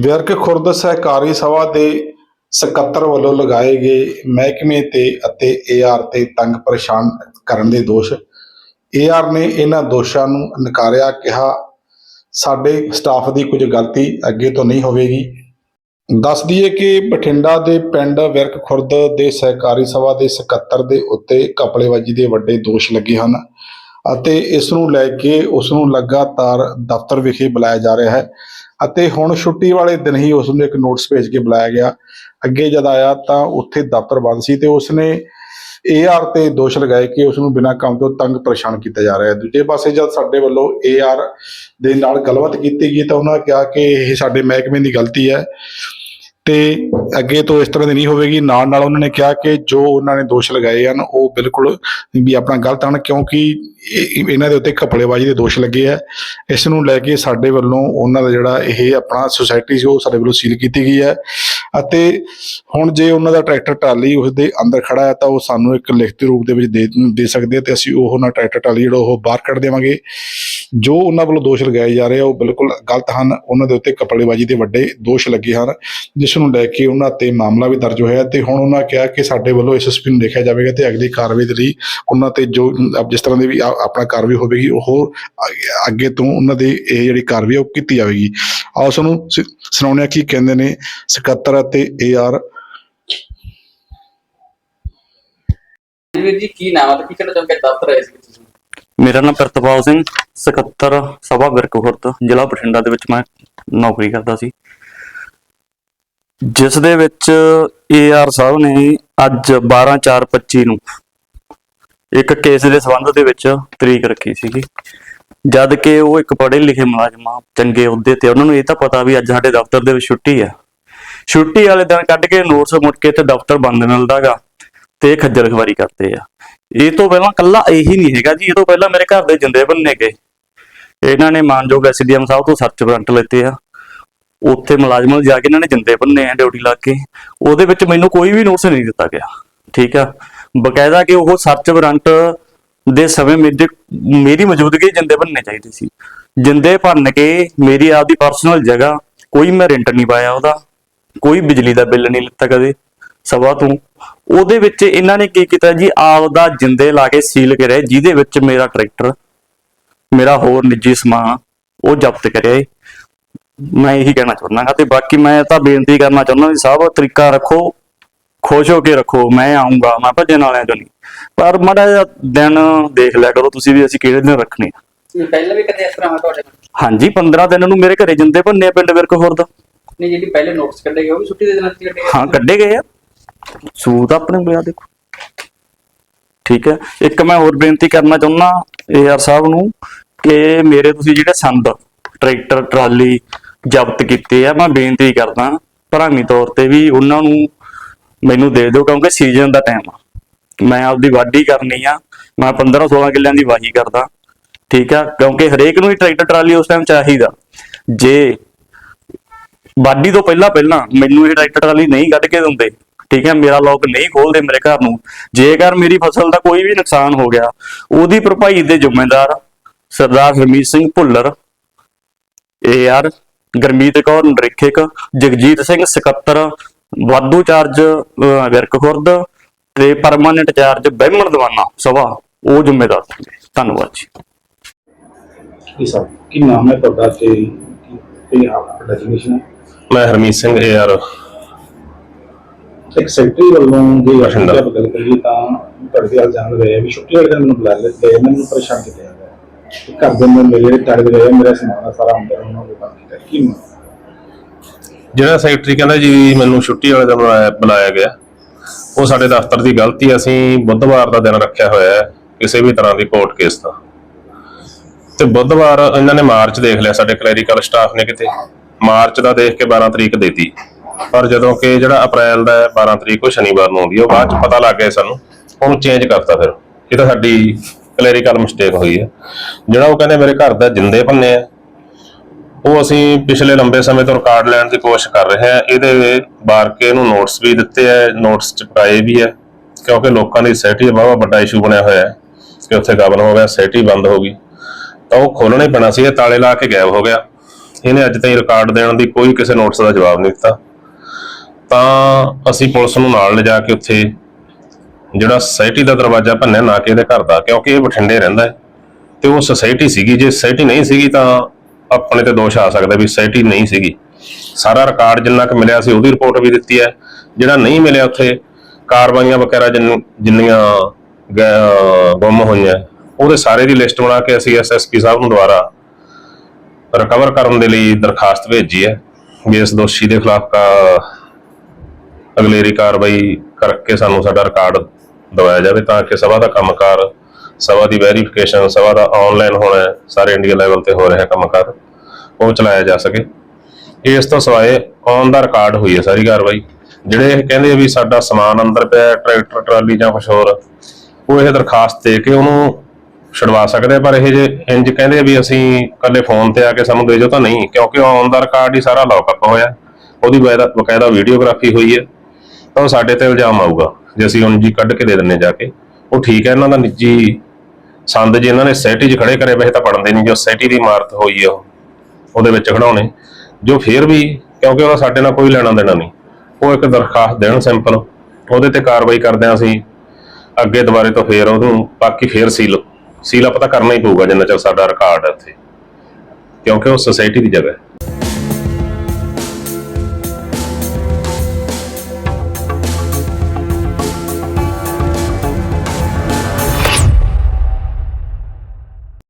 ਵਿਰਕ ਖੁਰਦ ਸਹਿਕਾਰੀ ਸਭਾ ਦੇ ਸਕੱਤਰ ਵੱਲੋਂ ਲਗਾਏ ਗਏ ਮਹਿਕਮੇ ਤੇ ਅਤੇ ਏਆਰ ਤੇ ਤੰਗ ਪਰੇਸ਼ਾਨ ਕਰਨ ਦੇ ਦੋਸ਼। ਏਆਰ ਨੇ ਇਹਨਾਂ ਦੋਸ਼ਾਂ ਨੂੰ ਨਕਾਰਿਆ, ਕਿਹਾ, ਸਾਡੇ ਸਟਾਫ ਦੀ ਕੁਝ ਗਲਤੀ ਅੱਗੇ ਤੋਂ ਨਹੀਂ ਹੋਵੇਗੀ। ਦੱਸ ਦਈਏ ਕਿ ਬਠਿੰਡਾ ਦੇ ਪਿੰਡ ਵਿਰਕ ਖੁਰਦ ਦੇ ਸਹਿਕਾਰੀ ਸਭਾ ਦੇ ਸਕੱਤਰ ਦੇ ਉੱਤੇ ਕਪੜੇਬਾਜੀ ਦੇ ਵੱਡੇ ਦੋਸ਼ ਲੱਗੇ ਹਨ। ਅਤੇ ਇਸ ਨੂੰ ਲੈ ਕੇ ਉਸ ਨੂੰ ਲਗਾਤਾਰ ਦਫ਼ਤਰ ਵਿਖੇ ਬੁਲਾਇਆ ਜਾ ਰਿਹਾ ਹੈ। ਅਤੇ ਹੁਣ ਛੁੱਟੀ ਵਾਲੇ ਦਿਨ ਹੀ ਉਸ ਨੂੰ ਇੱਕ ਨੋਟਿਸ ਭੇਜ ਕੇ ਬੁਲਾਇਆ ਗਿਆ। ਅੱਗੇ ਜਦ ਆਇਆ ਤਾਂ ਉੱਥੇ ਦਫ਼ਤਰ ਬੰਦ ਸੀ ਤੇ ਉਸਨੇ ਏਆਰ ਤੇ ਦੋਸ਼ ਲਗਾਏ ਕਿ ਉਸ ਨੂੰ ਬਿਨਾਂ ਕੰਮ ਤੋਂ ਤੰਗ ਪਰੇਸ਼ਾਨ ਕੀਤਾ ਜਾ ਰਿਹਾ ਹੈ। ਦੂਜੇ ਪਾਸੇ ਜਦ ਸਾਡੇ ਵੱਲੋਂ ਏਆਰ ਦੇ ਨਾਲ ਗੱਲਬਾਤ ਕੀਤੀ ਗਈ ਤਾਂ ਉਹਨਾਂ ਕਿਹਾ ਕਿ ਇਹ ਸਾਡੇ ਮਹਿਕਮੇ ਦੀ ਗਲਤੀ ਹੈ ਤੇ ਅੱਗੇ ਤੋਂ ਇਸ ਤਰ੍ਹਾਂ ਦੀ ਨਹੀਂ ਹੋਵੇਗੀ। ਨਾਲ ਨਾਲ ਉਹਨਾਂ ਨੇ ਕਿਹਾ ਕਿ ਜੋ ਉਹਨਾਂ ਨੇ ਦੋਸ਼ ਲਗਾਏ ਹਨ ਉਹ ਬਿਲਕੁਲ ਵੀ ਆਪਣਾ ਗਲਤ ਹਨ ਕਿਉਂਕਿ ਇਹਨਾਂ ਦੇ ਉੱਤੇ ਘਪਲੇਬਾਜ਼ੀ ਦੇ ਦੋਸ਼ ਲੱਗੇ ਆ। ਇਸ ਨੂੰ ਲੈ ਕੇ ਸਾਡੇ ਵੱਲੋਂ ਉਹਨਾਂ ਦਾ ਜਿਹੜਾ ਇਹ ਆਪਣਾ ਸੁਸਾਇਟੀ ਸੀ, ਉਹ ਸਾਡੇ ਵੱਲੋਂ ਸੀਲ ਕੀਤੀ ਗਈ ਹੈ ਅਤੇ ਹੁਣ ਜੇ ਉਹਨਾਂ ਦਾ ਟਰੈਕਟਰ ਟਰਾਲੀ ਉਸ ਦੇ ਅੰਦਰ ਖੜਾ ਹੈ, ਤਾਂ ਉਹ ਸਾਨੂੰ ਇੱਕ ਲਿਖਤੀ ਰੂਪ ਦੇ ਵਿੱਚ ਦੇ ਦੇ ਸਕਦੇ ਆ ਤੇ ਅਸੀਂ ਉਹ ਉਹਨਾਂ ਟਰੈਕਟਰ ਟਰਾਲੀ ਜਿਹੜਾ ਉਹ ਬਾਹਰ ਕੱਢ ਦੇਵਾਂਗੇ। ਜੋ ਉਹਨਾਂ ਵੱਲੋਂ ਦੋਸ਼ ਲਗਾਏ ਜਾ ਰਹੇ ਆ, ਉਹ ਬਿਲਕੁਲ ਗਲਤ ਹਨ। ਉਹਨਾਂ ਦੇ ਉੱਤੇ ਕਪੜੇਬਾਜ਼ੀ ਦੇ ਵੱਡੇ ਦੋਸ਼ ਲੱਗੇ ਹਨ, ਜਿਸ ਨੂੰ ਲੈ ਕੇ ਉਹਨਾਂ ਤੇ ਮਾਮਲਾ ਵੀ ਦਰਜ ਹੋਇਆ ਤੇ ਹੁਣ ਉਹਨਾਂ ਕਿਹਾ ਕਿ ਸਾਡੇ ਵੱਲੋਂ ਐਸਐਸਪੀ ਨੂੰ ਦੇਖਿਆ ਜਾਵੇਗਾ ਤੇ ਅਗਲੀ ਕਾਰਵਾਈ ਦੇ ਲਈ ਉਹਨਾਂ ਤੇ ਜੋ ਜਿਸ ਤਰ੍ਹਾਂ ਦੇ ਵੀ ਆਪਣਾ ਕਾਰਵਾਈ ਹੋਵੇਗੀ ਉਹ ਅੱਗੇ ਤੋਂ ਉਹਨਾਂ ਦੀ ਇਹ ਜਿਹੜੀ ਕਾਰਵਾਈ ਉਹ ਕੀਤੀ ਜਾਵੇਗੀ। ਆਓ ਸਾਨੂੰ ਸ- ਸੁਣਾਉਂਦੇ ਹਾਂ ਕੀ ਕਹਿੰਦੇ ਨੇ ਸਕੱਤਰ ਅਤੇ ਏਆਰ ਵੀਰ ਜੀ ਕੀ ਨਾਮ ਹੈ ਤੇ ਕੀ ਕਹਿਣਾ ਚਾਹੁੰਦੇ ਦਫ਼ਤਰ ਆਏ ਸੀ ਤੁਸੀਂ। ਮੇਰਾ ਨਾਮ ਪ੍ਰਿਤਪਾਲ ਸਿੰਘ ਸਕੱਤਰ ਸਭਾ ਬਿਰਕਖੁਰਦ ਜ਼ਿਲ੍ਹਾ ਬਠਿੰਡਾ ਦੇ ਵਿੱਚ ਮੈਂ ਨੌਕਰੀ ਕਰਦਾ ਸੀ। ਜਿਸ ਦੇ ਵਿੱਚ ਏਆਰ ਸਾਹਿਬ ਨੇ ਅੱਜ 12/4/25 ਨੂੰ ਇੱਕ ਕੇਸ ਦੇ ਸੰਬੰਧ ਦੇ ਵਿੱਚ ਤਰੀਕ ਰੱਖੀ ਸੀਗੀ। ਜਦ ਕਿ ਉਹ ਇੱਕ ਪੜ੍ਹੇ ਲਿਖੇ ਮੁਲਾਜ਼ਮ ਆ, ਚੰਗੇ ਅਹੁਦੇ ਤੇ ਉਹਨਾਂ ਨੂੰ ਇਹ ਤਾਂ ਪਤਾ ਵੀ ਅੱਜ ਸਾਡੇ ਦਫ਼ਤਰ ਦੇ ਵਿੱਚ ਛੁੱਟੀ ਆ। ਛੁੱਟੀ ਵਾਲੇ ਦਿਨ ਕੱਢ ਕੇ ਨੋਟਸ ਮੁੜ ਕੇ ਤੇ ਦਫ਼ਤਰ ਬੰਦ ਮਿਲਦਾਗਾ ਤੇ ਖੱਜਲ ਖਵਾਰੀ ਕਰਦੇ ਆ। ਇਹ ਤੋਂ ਪਹਿਲਾਂ ਕੱਲਾ ਇਹੀ ਨਹੀਂ ਹੈਗਾ ਜੀ, ਇਹ ਤੋਂ ਪਹਿਲਾਂ ਮੇਰੇ ਘਰ ਦੇ ਜਿੰਦੇ ਬੰਨੇ ਗਏ ਇਹਨਾਂ ਨੇ ਮਾਨਯੋਗ ਐਸਡੀਐਮ ਸਾਹਿਬ ਤੋਂ ਸਰਚ ਵਾਰੰਟ ਲੈਤੇ ਆ। ਉੱਥੇ ਮੁਲਾਜ਼ਮਾਂ ਨੂੰ ਜਾ ਕੇ ਇਹਨਾਂ ਨੇ ਜਿੰਦੇ ਬੰਨੇ ਆ ਡਿਊਟੀ ਲਾ ਕੇ। ਉਹਦੇ ਵਿੱਚ ਮੈਨੂੰ ਕੋਈ ਵੀ ਨੋਟਸ ਨਹੀਂ ਦਿੱਤਾ ਗਿਆ। ਠੀਕ ਆ? ਬਕਾਇਦਾ ਕਿ ਉਹ ਸਰਚ ਵਾਰੰਟ ਦੇ ਸਮੇਂ ਮੇਰੇ ਮੇਰੀ ਮੌਜੂਦਗੀ ਜਿੰਦੇ ਬੰਨਣੇ ਚਾਹੀਦੇ ਸੀ। ਜਿੰਦੇ ਭੰਨ ਕੇ ਮੇਰੀ ਆਪਦੀ ਪਰਸਨਲ ਜਗ੍ਹਾ, ਕੋਈ ਮੈਂ ਰੈਂਟ ਨਹੀਂ ਪਾਇਆ ਉਹਦਾ, ਕੋਈ ਬਿਜਲੀ ਦਾ ਬਿੱਲ ਨਹੀਂ ਲਿੱਤਾ ਕਦੇ ਸਭਾ ਤੋਂ। ਉਹਦੇ ਵਿੱਚ ਇਹਨਾਂ ਨੇ ਕੀ ਕੀਤਾ ਜੀ? ਆਪਦਾ ਜਿੰਦੇ ਲਾ ਕੇ ਸੀਲ ਕਰਿਆ, ਜਿਹਦੇ ਵਿੱਚ ਮੇਰਾ ਟਰੈਕਟਰ ਮੇਰਾ ਹੋਰ ਨਿੱਜੀ ਸਮਾਨ, ਉਹ ਜ਼ਬਤ ਕਰਿਆ ਏ ਮੈਂ ਇਹੀ ਕਹਿਣਾ ਚਾਹੁੰਦਾ ਹਾਂ ਤੇ ਬਾਕੀ ਮੈਂ ਤਾਂ ਬੇਨਤੀ ਕਰਨਾ ਚਾਹੁੰਦਾ ਵੀ ਸਾਹਿਬ ਤਰੀਕਾ ਰੱਖੋ। ਖੁਸ਼ ਹੋ ਕੇ ਰੱਖੋ ਮੈਂ ਆਉਂਗਾ ਮੈਂ ਭੱਜਣ ਵਾਲਿਆਂ ਚੋਂ ਨਹੀਂ। ਪਰ ਮਾੜਾ ਜਿਹਾ ਦਿਨ ਦੇਖ ਲਿਆ ਕਰੋ ਤੁਸੀਂ ਵੀ ਅਸੀਂ ਕਿਹੜੇ ਦਿਨ ਰੱਖਣੇ ਆ। ਪਹਿਲਾਂ ਵੀ ਕਦੇ ਇਸ ਤਰ੍ਹਾਂ ਹੋਇਆ ਤੁਹਾਡੇ ਨਾਲ ਹਾਂਜੀ 15 ਦਿਨ ਨੂੰ ਮੇਰੇ ਘਰੇ ਜਿੰਦੇ ਭੰਨੇ ਆ ਪਿੰਡ ਵਿਰਕਖੁਰਦ ਨਹੀਂ ਜਿਹੜੀ ਪਹਿਲੇ ਨੋਟਿਸ ਕੱਢੇ ਗਏ ਉਹ ਵੀ ਛੁੱਟੀ ਦੇ ਦਿਨਾਂ ਤੇ ਕੱਢੇ ਗਏ। ਹਾਂ ਕੱਢੇ ਗਏ ਆ। ਸੂਤ ਆਪਣੇ ਬਿਆ ਦੇਖੋ। ਠੀਕ ਹੈ। ਇੱਕ ਮੈਂ ਹੋਰ ਬੇਨਤੀ ਕਰਨਾ ਚਾਹੁੰਦਾ ਏਆਰ ਸਾਹਿਬ ਨੂੰ ਕਿ ਮੇਰੇ ਤੁਸੀਂ ਜਿਹੜੇ ਸੰਦ ਟਰੈਕਟਰ ਟਰਾਲੀ ਜ਼ਬਤ ਕੀਤੇ ਆ ਮੈਂ ਬੇਨਤੀ ਕਰਦਾ ਭਰਾਵੀਂ ਤੌਰ ਤੇ ਵੀ ਉਹਨਾਂ ਨੂੰ ਮੈਨੂੰ ਦੇ ਦਿਓ ਕਿਉਂਕਿ ਸੀਜ਼ਨ ਦਾ ਟਾਈਮ ਆ। ਮੈਂ ਆਪਦੀ ਵਾਢੀ ਕਰਨੀ ਆ। ਮੈਂ 15 16 ਕਿੱਲਿਆਂ ਦੀ ਵਾਹੀ ਕਰਦਾ। ਠੀਕ ਆ? ਕਿਉਂਕਿ ਹਰੇਕ ਨੂੰ ਹੀ ਟਰੈਕਟਰ ਟਰਾਲੀ ਉਸ ਟਾਈਮ ਚਾਹੀਦਾ। ਜੇ ਵਾਢੀ ਤੋਂ ਪਹਿਲਾਂ ਪਹਿਲਾਂ ਮੈਨੂੰ ਇਹ ਟਰੈਕਟਰ ਟਰਾਲੀ ਨਹੀਂ ਕੱਢ ਕੇ ਦਿੰਦੇ, ਠੀਕ ਹੈ ਮੇਰਾ ਲੋਕ ਨਹੀਂ ਖੋਲਦੇ ਮੇਰੇ ਘਰ ਨੂੰ। ਜੇਕਰ ਮੇਰੀ ਫਸਲ ਦਾ ਕੋਈ ਵੀ ਨੁਕਸਾਨ ਹੋ ਗਿਆ, ਉਹਦੀ ਭਰਪਾਈ ਦੇ ਜ਼ਿੰਮੇਦਾਰ ਸਰਦਾਰ ਹਰਮੀਤ ਸਿੰਘ ਭੁੱਲਰ ਇਹ ਯਾਰ ਗਰਮੀਤ ਕੌਰ ਨਰੇਖਿਕ ਜਗਜੀਤ ਸਿੰਘ ਸਕੱਤਰ ਵਾਧੂ ਚਾਰਜ ਵਿਰਕ ਖੁਰਦ ਤੇ ਪਰਮਾਨੈਂਟ ਚਾਰਜ ਬਹਿਮਣ ਦਵਾਨਾ ਸਭਾ ਉਹ ਜ਼ਿੰਮੇਦਾਰ। ਧੰਨਵਾਦ ਜੀ। ਕੀ ਸਰ ਕੀ ਨਾਮ ਹੈ ਤੁਹਾਡਾ ਤੇ ਕੀ ਆਪਣਾ ਡੈਫੀਨੇਸ਼ਨ ਹੈ? ਮੈਂ ਹਰਮੀਤ ਸਿੰਘ ਏਆਰ ਇੱਕ ਸੈਕਟਰੀ ਵੱਲੋਂ ਜੇ ਬਠਿੰਡਾ। ਆਪਾਂ ਗੱਲ ਕਰੀਏ ਤਾਂ ਤੁਹਾਡੇ ਹਾਲ ਜਾਣ ਰਹੇ ਵੀ ਛੁੱਟੀ ਵਾਲੇ ਦਿਨ ਮੈਨੂੰ ਬੁਲਾ ਲੈਂਦੇ ਮੈਨੂੰ ਪਰੇਸ਼ਾਨ ਕੀਤਾ ਹੈ। ਘਰ ਦੇ ਮੇਰੇ ਗਏ ਆ, ਮੇਰਾ ਸਮਾਨ ਸਾਰਾ ਅੰਦਰ ਉਹਨਾਂ ਨੂੰ ਬੰਦ ਕੀਤਾ ਕੀ ਮੈਂ ਜਿਹੜਾ ਸੈਕਟਰੀ ਕਹਿੰਦਾ ਜੀ ਮੈਨੂੰ ਛੁੱਟੀ ਵਾਲੇ ਦਿਨ ਬੁਲਾਇਆ ਬੁਲਾਇਆ ਗਿਆ। ਉਹ ਸਾਡੇ ਦਫ਼ਤਰ ਦੀ ਗਲਤੀ ਅਸੀਂ ਬੁੱਧਵਾਰ ਦਾ ਦਿਨ ਰੱਖਿਆ ਹੋਇਆ ਹੈ ਕਿਸੇ ਵੀ ਤਰ੍ਹਾਂ ਦੀ ਕੋਰਟ ਕੇਸ ਦਾ। ਤੇ ਬੁੱਧਵਾਰ ਇਹਨਾਂ ਨੇ ਮਾਰਚ ਦੇਖ ਲਿਆ ਸਾਡੇ ਕਲੈਰੀਕਲ ਸਟਾਫ ਨੇ ਕਿਤੇ। ਮਾਰਚ ਦਾ ਦੇਖ ਕੇ 12 ਤਰੀਕ ਦੇਤੀ। ਪਰ ਜਦੋਂ ਕਿ ਜਿਹੜਾ ਅਪ੍ਰੈਲ ਦਾ ਹੈ, 12 ਤਰੀਕ ਉਹ ਸ਼ਨੀਵਾਰ ਨੂੰ ਆਉਂਦੀ ਹੈ। ਉਹ ਬਾਅਦ ਚ ਪਤਾ ਲੱਗ ਗਿਆ ਸਾਨੂੰ ਉਹਨੂੰ ਚੇਂਜ ਕਰਤਾ ਫਿਰ। ਇਹ ਤਾਂ ਸਾਡੀ ਕਲੈਰੀਕਲ ਮਿਸਟੇਕ ਹੋਈ ਹੈ। ਜਿਹੜਾ ਉਹ ਕਹਿੰਦੇ ਮੇਰੇ ਘਰ ਦਾ ਜਿੰਦੇ ਭੰਨੇ ਆ ਉਹ ਅਸੀਂ ਪਿਛਲੇ ਲੰਬੇ ਸਮੇਂ ਤੋਂ ਰਿਕਾਰਡ ਲੈਣ ਦੀ ਕੋਸ਼ਿਸ਼ ਕਰ ਰਹੇ ਹਾਂ। ਇਹਦੇ ਬਾਰਕੇ ਨੂੰ ਨੋਟਸ ਵੀ ਦਿੱਤੇ ਆ ਨੋਟਸ ਚਿਪਕਾਏ ਵੀ ਹੈ ਕਿਉਂਕਿ ਲੋਕਾਂ ਦੀ ਸੈਟੀ ਬਹੁਤ ਵੱਡਾ ਇਸ਼ੂ ਬਣਿਆ ਹੋਇਆ ਹੈ ਕਿ ਉੱਥੇ ਗਬਨ ਹੋ ਗਿਆ ਸੈਟੀ ਬੰਦ ਹੋ ਗਈ। ਤਾਂ ਉਹ ਖੋਲਣਾ ਹੀ ਪੈਣਾ ਸੀ, ਇਹ ਤਾਲੇ ਲਾ ਕੇ ਗਾਇਬ ਹੋ ਗਿਆ। ਇਹਨੇ ਅੱਜ ਤਾਈਂ ਰਿਕਾਰਡ ਦੇਣ ਦੀ ਕੋਈ ਕਿਸੇ ਨੋਟਿਸ ਦਾ ਜਵਾਬ ਨਹੀਂ ਦਿੱਤਾ। ਤਾਂ ਅਸੀਂ ਪੁਲਿਸ ਨੂੰ ਨਾਲ ਲਿਜਾ ਕੇ ਉੱਥੇ ਜਿਹੜਾ ਸੋਸਾਇਟੀ ਦਾ ਦਰਵਾਜ਼ਾ ਭੰਨਿਆ, ਨਾ ਕਿ ਇਹਦੇ ਘਰ ਦਾ, ਕਿਉਂਕਿ ਇਹ ਬਠਿੰਡੇ ਰਹਿੰਦਾ ਹੈ। ਤੇ ਉਹ ਸੁਸਾਇਟੀ ਸੀਗੀ, ਜੇ ਸੋਸਾਇਟੀ ਨਹੀਂ ਸੀਗੀ ਤਾਂ ਆਪਣੇ ਤੇ ਦੋਸ਼ ਆ ਸਕਦਾ ਵੀ ਸੈਟੀ ਨਹੀਂ ਸੀਗੀ। ਸਾਰਾ ਰਿਕਾਰਡ ਜਿੰਨਾ ਕੁ ਮਿਲਿਆ ਸੀ ਉਹਦੀ ਰਿਪੋਰਟ ਵੀ ਦਿੱਤੀ ਹੈ। ਜਿਹੜਾ ਨਹੀਂ ਮਿਲਿਆ ਉੱਥੇ, ਕਾਰਵਾਈਆਂ ਵਗੈਰਾ ਜਿੰਨ- ਜਿੰਨੀਆਂ ਗੁੰਮ ਹੋਈਆਂ, ਉਹਦੇ ਸਾਰੇ ਦੀ ਲਿਸਟ ਬਣਾ ਕੇ ਅਸੀਂ ਐਸਐਸਪੀ ਸਾਹਿਬ ਨੂੰ ਦੁਆਰਾ ਰਿਕਵਰ ਕਰਨ ਦੇ ਲਈ ਦਰਖਾਸਤ ਭੇਜੀ ਹੈ ਵੀ ਇਸ ਦੋਸ਼ੀ ਦੇ ਖਿਲਾਫ ਕਾ ਅਗਲੇਰੀ ਕਾਰਵਾਈ ਕਰਕੇ ਸਾਨੂੰ ਸਾਡਾ ਰਿਕਾਰਡ ਦਵਾਇਆ ਜਾਵੇ ਤਾਂ ਕਿ ਸਭਾ ਦਾ ਕੰਮਕਾਰ, ਸਭਾ ਦੀ ਵੈਰੀਫਿਕੇਸ਼ਨ ਸਭਾ ਦਾ ਆਨਲਾਈਨ ਹੋਣਾ ਸਾਰੇ ਇੰਡੀਆ ਲੈਵਲ ਤੇ ਹੋ ਰਿਹਾ ਕੰਮਕਾਰ। ਉਹ ਚਲਾਇਆ ਜਾ ਸਕੇ। ਇਸ ਤੋਂ ਸਿਵਾਏ ਔਨ ਦਾ ਰਿਕਾਰਡ ਹੋਈ ਹੈ ਸਾਰੀ ਕਾਰਵਾਈ। ਜਿਹੜੇ ਇਹ ਕਹਿੰਦੇ ਵੀ ਸਾਡਾ ਸਮਾਨ ਅੰਦਰ ਪਿਆ, ਟਰੈਕਟਰ, ਟਰਾਲੀ ਜਾਂ ਕੁਛ ਹੋਰ, ਉਹ ਇਹ ਦਰਖਾਸਤ ਦੇ ਕੇ ਉਹਨੂੰ ਛਡਵਾ ਸਕਦੇ ਪਰ ਇਹ ਜੇ ਇੰਜ ਕਹਿੰਦੇ ਵੀ ਅਸੀਂ ਕੱਲੇ ਫੋਨ ਤੇ ਆ ਕੇ ਸਾਨੂੰ ਦੇ ਜਾਓ ਤਾਂ ਨਹੀਂ, ਕਿਉਂਕਿ ਔਨ ਦਾ ਰਿਕਾਰਡ ਹੀ ਸਾਰਾ ਲੌਕਅਪ ਹੋਇਆ। ਉਹਦੀ ਬਕਾਇਦਾ ਵੀਡੀਓਗ੍ਰਾਫੀ ਹੋਈ ਹੈ। ਤਾਂ ਉਹ ਸਾਡੇ ਤੇ ਇਲਜ਼ਾਮ ਆਊਗਾ, ਜੇ ਅਸੀਂ ਉਂਝ ਹੀ ਕੱਢ ਕੇ ਦੇ ਦਿੰਨੇ ਜਾ ਕੇ। ਉਹ ਠੀਕ ਹੈ, ਇਹਨਾਂ ਦਾ ਨਿੱਜੀ ਸੰਦ ਜੇ ਇਹਨਾਂ ਨੇ ਸੋਸਾਇਟੀ 'ਚ ਖੜੇ ਕਰੇ, ਵੈਸੇ ਤਾਂ ਪੜਨਦੇ ਨਹੀਂ ਜੋ ਸੋਸਾਇਟੀ ਦੀ ਇਮਾਰਤ ਹੋਈ ਹੈ ਉਹ। ਉਹਦੇ ਵਿੱਚ ਖੜਾਉਣੇ ਜੋ ਫਿਰ ਵੀ ਕਿਉਂਕਿ ਉਹਦਾ ਸਾਡੇ ਨਾਲ ਕੋਈ ਲੈਣਾ ਦੇਣਾ ਨਹੀਂ, ਉਹ ਇੱਕ ਦਰਖਾਸਤ ਦੇਣ ਸਿੰਪਲ ਉਹਦੇ ਤੇ ਕਾਰਵਾਈ ਕਰਦੇ ਹਾਂ ਅਸੀਂ, ਅੱਗੇ ਦੁਬਾਰੇ ਤੋਂ ਫੇਰ ਉਹਨੂੰ, ਬਾਕੀ ਫੇਰ ਸੀਲ ਸੀਲ ਅਪ ਤਾਂ ਕਰਨਾ ਹੀ ਪਊਗਾ ਜਿੰਨਾ ਚਿਰ ਸਾਡਾ ਰਿਕਾਰਡ ਹੈ ਉੱਥੇ ਕਿਉਂਕਿ ਉਹ ਸੁਸਾਇਟੀ ਦੀ ਜਗ੍ਹਾ ਹੈ।